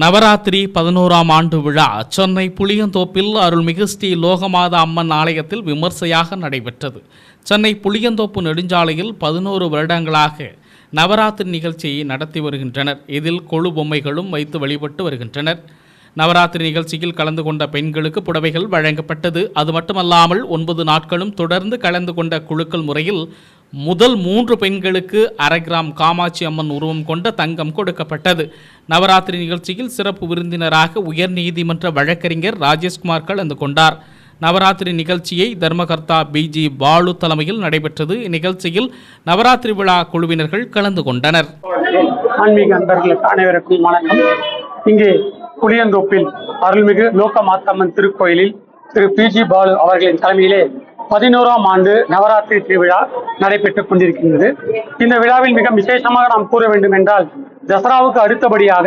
நவராத்திரி பதினோராம் ஆண்டு விழா சென்னை புளியந்தோப்பில் அருள்மிகு ஸ்ரீ லோகமாதா அம்மன் ஆலயத்தில் விமர்சையாக நடைபெற்றது. சென்னை புளியந்தோப்பு நெடுஞ்சாலையில் பதினோரு வருடங்களாக நவராத்திரி நிகழ்ச்சியை நடத்தி வருகின்றனர். இதில் கொழு பொம்மைகளும் வைத்து வழிபட்டு வருகின்றனர். நவராத்திரி நிகழ்ச்சியில் கலந்து கொண்ட பெண்களுக்கு புடவைகள் வழங்கப்பட்டது. அது மட்டுமல்லாமல் ஒன்பது நாட்களும் தொடர்ந்து கலந்து கொண்ட குழுக்கள் முறையில் முதல் மூன்று பெண்களுக்கு அரை கிராம் காமாட்சி அம்மன் உருவம் கொண்ட தங்கம் கொடுக்கப்பட்டது. நவராத்திரி நிகழ்ச்சியில் சிறப்பு விருந்தினராக உயர்நீதிமன்ற வழக்கறிஞர் ராஜேஷ்குமார் கலந்து கொண்டார். நவராத்திரி நிகழ்ச்சியை தர்மகர்த்தா பிஜி பாலு தலைமையில் நடைபெற்றது. இந்நிகழ்ச்சியில் நவராத்திரி விழா குழுவினர்கள் கலந்து கொண்டனர். ஆன்மீக அன்பர்களுக்கு அனைவருக்கும் வணக்கம். இங்கே புளியந்தோப்பில் அருள்மிகு லோகமாத்தம்மன் திருக்கோயிலில் திரு பிஜி பாலு அவர்களின் தலைமையிலே பதினோராம் ஆண்டு நவராத்திரி திருவிழா நடைபெற்றுக் கொண்டிருக்கின்றது. இந்த விழாவில் மிக விசேஷமாக நாம் கூற வேண்டும் என்றால் தசராவுக்கு அடுத்தபடியாக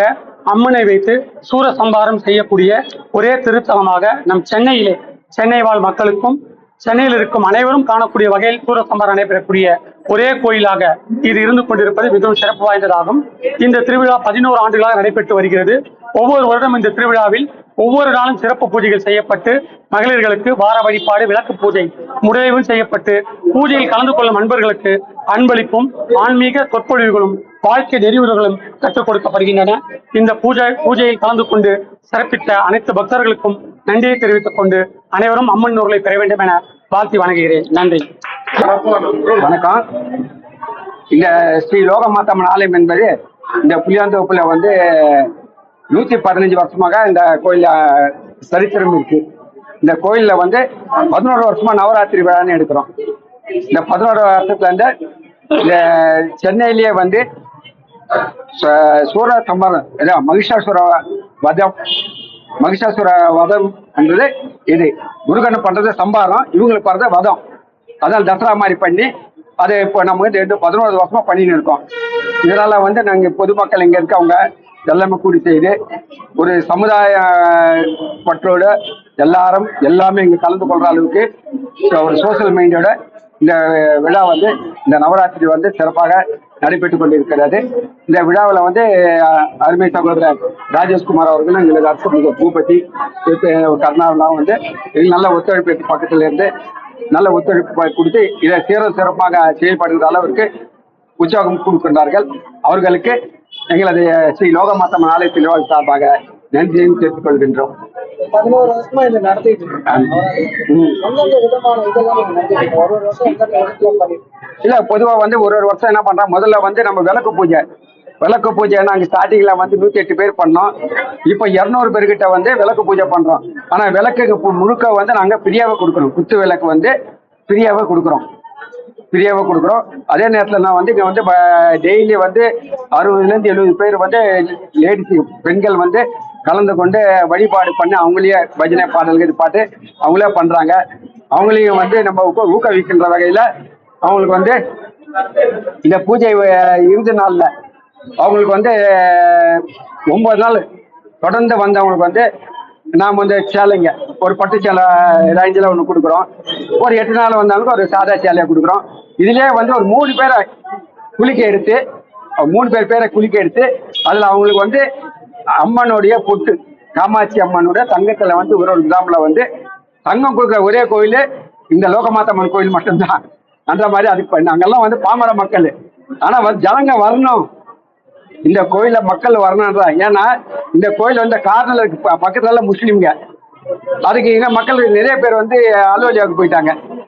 அம்மனை வைத்து சூரசம்பாரம் செய்யக்கூடிய ஒரே திருத்தலமாக நம் சென்னையிலே சென்னை வாழ் மக்களுக்கும் சென்னையில் இருக்கும் அனைவரும் காணக்கூடிய வகையில் சூரசம்பாரம் நடைபெறக்கூடிய ஒரே கோயிலாக இது இருந்து கொண்டிருப்பது மிகவும் சிறப்பு வாய்ந்ததாகும். இந்த திருவிழா பதினோரு ஆண்டுகளாக நடைபெற்று வருகிறது. ஒவ்வொரு வருடம் இந்த திருவிழாவில் ஒவ்வொரு நாளும் சிறப்பு பூஜைகள் செய்யப்பட்டு மகளிர்களுக்கு வார வழிபாடு விளக்கு பூஜை முறைவு செய்யப்பட்டு பூஜையில் கலந்து கொள்ளும் அன்பர்களுக்கு அன்பளிப்பும் ஆன்மீக சொற்பொழிவுகளும் வாழ்க்கை நெறிவுகளும் கற்றுக் கொடுக்கப்படுகின்றன. இந்த பூஜை பூஜையில் கலந்து கொண்டு சிறப்பித்த அனைத்து பக்தர்களுக்கும் நன்றியை தெரிவித்துக் கொண்டு அனைவரும் அம்மன் நூல்களை பெற வேண்டும் என வாழ்த்தி வணங்குகிறேன். நன்றி. வணக்கம். இந்த ஸ்ரீ லோகமாத்தம்மன் ஆலயம் என்பது இந்த புளியாந்தோப்புல வந்து நூத்தி பதினஞ்சு வருஷமாக இந்த கோயில சரித்திரம் இருக்கு. இந்த கோயில்ல வந்து பதினோரு வருஷமா நவராத்திரி விழான்னு எடுக்கிறோம். இந்த பதினோரு வருஷத்துல இருந்து இந்த சென்னையிலேயே வந்து ச- சூர சம்பரம் இதான் மகிஷாசுர வதம் மகிஷாசுர வதம் என்றது இது. முருகன் பண்றது சம்பாரம் இவங்களுக்கு பண்றது வதம். அதான் தசரா மாதிரி பண்ணி அதை இப்போ நம்ம வந்து ரெண்டு பதினோரு வருஷமா பண்ணின்னு இருக்கோம். இதனால வந்து நாங்கள் பொதுமக்கள் இங்கே இருக்கவங்க எல்லாமே கூடி செய்து ஒரு சமுதாய பற்றோட எல்லாரும் எல்லாமே இங்கே கலந்து கொள்ற அளவுக்கு ஒரு சோசியல் மைண்டோட இந்த விழா வந்து இந்த நவராத்திரி வந்து சிறப்பாக நடைபெற்றுக் கொண்டிருக்கிறது. இந்த விழாவில் வந்து அருமை சகோதரர் ராஜேஷ்குமார் அவர்களும் எங்களுக்கு அரசு பூபதி கருணாவெல்லாம் வந்து நல்ல ஒத்துழைப்பு பக்கத்துல இருந்து நல்ல ஒத்துழைப்பு கொடுத்து இதை சீரம் சிறப்பாக செயல்படுகிற அளவிற்கு உற்சாகம் கொடுக்கின்றார்கள். அவர்களுக்கு எங்களது ஸ்ரீ லோகமாத்தம்மன் ஆலய திருவாள் சார்பாக நன்றியையும் தெரிவித்துக் கொள்கின்றோம். பதினோரு வருஷமா இதை நடத்திட்டு இல்ல பொதுவா வந்து ஒரு ஒரு வருஷம் என்ன பண்றோம்? முதல்ல வந்து நம்ம விளக்கு பூஜை. விளக்கு பூஜை நாங்கள் ஸ்டார்டிங்ல வந்து நூத்தி எட்டு பேர் பண்ணோம். இப்போ இரநூறு பேர்கிட்ட வந்து விளக்கு பூஜை பண்றோம். ஆனா விளக்கு முழுக்க வந்து நாங்க ஃப்ரீயாவே கொடுக்குறோம். குத்து விளக்கு வந்து ஃப்ரீயாவே கொடுக்குறோம். ஃப்ரீயாகவே கொடுக்குறோம். அதே நேரத்தில் நான் வந்து இங்கே வந்து டெய்லி வந்து அறுபதுலேருந்து எழுபது பேர் வந்து லேடிஸ் பெண்கள் வந்து கலந்து கொண்டு வழிபாடு பண்ணி அவங்களே பஜனை பாடல்கள் இது பாட்டு அவங்களே பண்ணுறாங்க அவங்களையும் வந்து நம்ம ஊக்க- ஊக்குவிக்கின்ற வகையில் அவங்களுக்கு வந்து இந்த பூஜை இறுதி நாளில் அவங்களுக்கு வந்து ஒம்பது ஒன்பது நாள் தொடர்ந்து வந்தவங்களுக்கு வந்து நாம் வந்து சேலைங்க ஒரு பட்டு சேலை ரேஞ்சில் ஒன்று கொடுக்குறோம். ஒரு எட்டு நாள் வந்தவங்களுக்கு ஒரு சாதா சேலையை கொடுக்குறோம். இதுலேயே வந்து ஒரு மூணு பேரை குளிக்க எடுத்து மூணு பேர் பேரை குளிக்க எடுத்து அதில் அவங்களுக்கு வந்து அம்மனுடைய பொட்டு காமாட்சி அம்மனுடைய தங்கத்தில் வந்து ஒரு ஒரு கிராமில் வந்து தங்கம் கொடுக்குற ஒரே கோயில் இந்த லோகமாத்தம்மன் கோயில் மட்டும்தான். அந்த மாதிரி அதுக்கு பண்ண அங்கெல்லாம் வந்து பாமர மக்கள். ஆனால் வந்து ஜனங்க வரணும். இந்த கோயில மக்கள் வரணும்ன்றா. ஏன்னா இந்த கோயில் வந்து கார்னர்ல இருக்கு. பக்கத்துல முஸ்லீம்ங்க. அதுக்கு இங்க மக்கள் நிறைய பேர் வந்து அலுவலியாவுக்கு போயிட்டாங்க.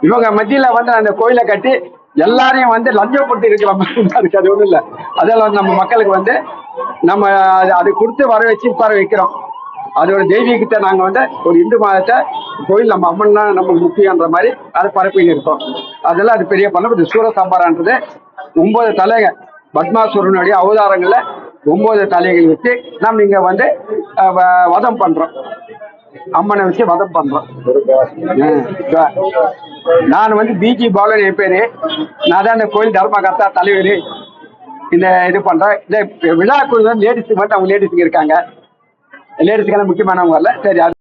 இவங்க மத்தியில வந்து அந்த கோயிலை கட்டி எல்லாரையும் வந்து லஞ்சப்படுத்தி இருக்கிற மாதிரி இருக்கு. அது ஒண்ணும் இல்லை. அதெல்லாம் வந்து நம்ம மக்களுக்கு வந்து நம்ம அது- அது கொடுத்து வர வச்சு உட்கார வைக்கிறோம். அதோட தெய்வீகத்தை நாங்க வந்து ஒரு இந்து மதத்தை கோயில் நம்ம அம்மன் தான் நமக்கு முக்கியன்ற மாதிரி அதை பரப்பின்னு இருக்கோம். அதெல்லாம் அது பெரிய பண்ண சூர சாம்பாரான்றது ஒன்பது தலைங்க. பத்மாசுரனுடைய அவதாரங்களில் ஒன்பது தலைகள் வச்சு நம்ம இங்க வந்து வ- வதம் பண்றோம். அம்மனை வச்சு வதம் பண்றோம். நான் வந்து பிஜி பாலன் என் பேரு. நான் தான் இந்த கோயில் தர்மகர்த்தா தலைவர். இந்த இது பண்றேன். இந்த விழா குழு லேடிஸுக்கு மட்டும் அவங்க லேடிஸுங்க இருக்காங்க. லேடிஸுக்கெல்லாம் முக்கியமானவங்க வரல சரி அது